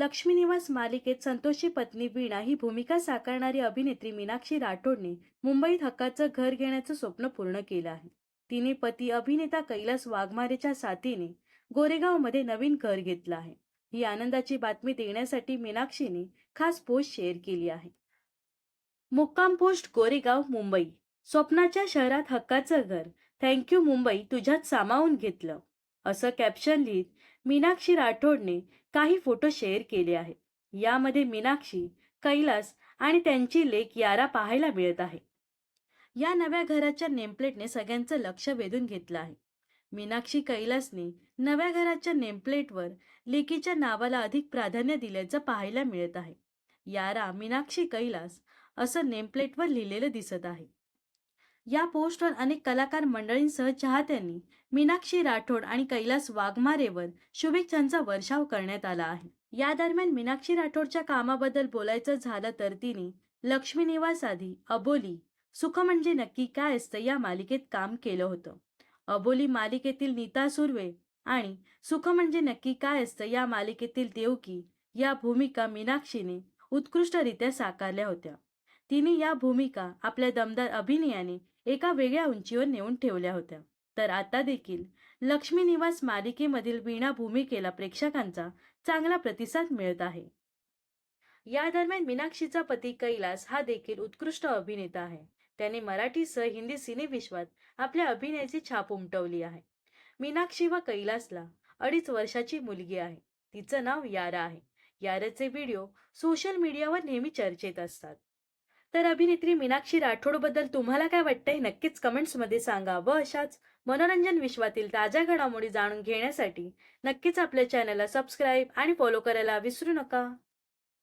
लक्ष्मी निवास मालिकेत संतोषची पत्नी वीणा ही भूमिका साकारणारी अभिनेत्री मीनाक्षी राठोडने मुंबईत हक्काचं घर घेण्याचं स्वप्न पूर्ण केलं आहे. तिने पती अभिनेता कैलास वाघमारेच्या साथीने गोरेगावमध्ये नवीन घर घेतलं आहे. ही आनंदाची बातमी देण्यासाठी मीनाक्षीने खास पोस्ट शेअर केली आहे. मुक्काम पोस्ट गोरेगाव मुंबई. स्वप्नाच्या शहरात हक्काचं घर. थँक्यू मुंबई तुझ्यात सामावून घेतलं. असं कॅप्शन लिहित मीनाक्षी राठोडने काही फोटो शेअर केले आहेत. यामध्ये मीनाक्षी कैलास आणि त्यांची लेख यारा पाहायला मिळत आहे. या नव्या घराच्या नेमप्लेटने सगळ्यांचं लक्ष वेधून घेतलं आहे. मीनाक्षी कैलासने नव्या घराच्या नेमप्लेटवर लेकीच्या नावाला अधिक प्राधान्य दिल्याचं पाहायला मिळत आहे. यारा मीनाक्षी कैलास असं नेमप्लेटवर लिहिलेलं दिसत आहे. या पोस्टवर अनेक कलाकार मंडळींसह चाहत्यांनी मीनाक्षी राठोड आणि कैलास वाघमारेवर शुभेच्छांचा वर्षाव करण्यात आला आहे. या दरम्यान मीनाक्षी राठोडच्या कामाबद्दल बोलायचं झालं तर तिने लक्ष्मी निवास आधी अबोली सुख म्हणजे नक्की काय असतं या मालिकेत काम केलं होतं. अबोली मालिकेतील नीता सुर्वे आणि सुख म्हणजे नक्की काय असतं या मालिकेतील देवकी या भूमिका मीनाक्षीने उत्कृष्टरित्या साकारल्या होत्या. तिने या भूमिका आपल्या दमदार अभिनयाने एका वेगळ्या उंचीवर नेऊन ठेवल्या होत्या. तर आता देखील लक्ष्मी निवास मालिकेमधील वीणा भूमिकेला प्रेक्षकांचा चांगला प्रतिसाद मिळत आहे. या दरम्यान मीनाक्षीचा पती कैलास हा देखील उत्कृष्ट अभिनेता आहे. त्याने मराठीसह हिंदी सिनेविश्वात आपल्या अभिनयाची छाप उमटवली आहे. मीनाक्षी व कैलासला अडीच वर्षाची मुलगी आहे. तिचं नाव यारा आहे. याराचे व्हिडिओ सोशल मीडियावर नेहमी चर्चेत असतात. तर अभिनेत्री मीनाक्षी राठोडबद्दल तुम्हाला काय वाटतंय? नक्कीच कमेंट्समध्ये सांगा. व अशाच मनोरंजन विश्वातील ताज्या घडामोडी जाणून घेण्यासाठी नक्कीच आपल्या चॅनलला सबस्क्राईब आणि फॉलो करायला विसरू नका.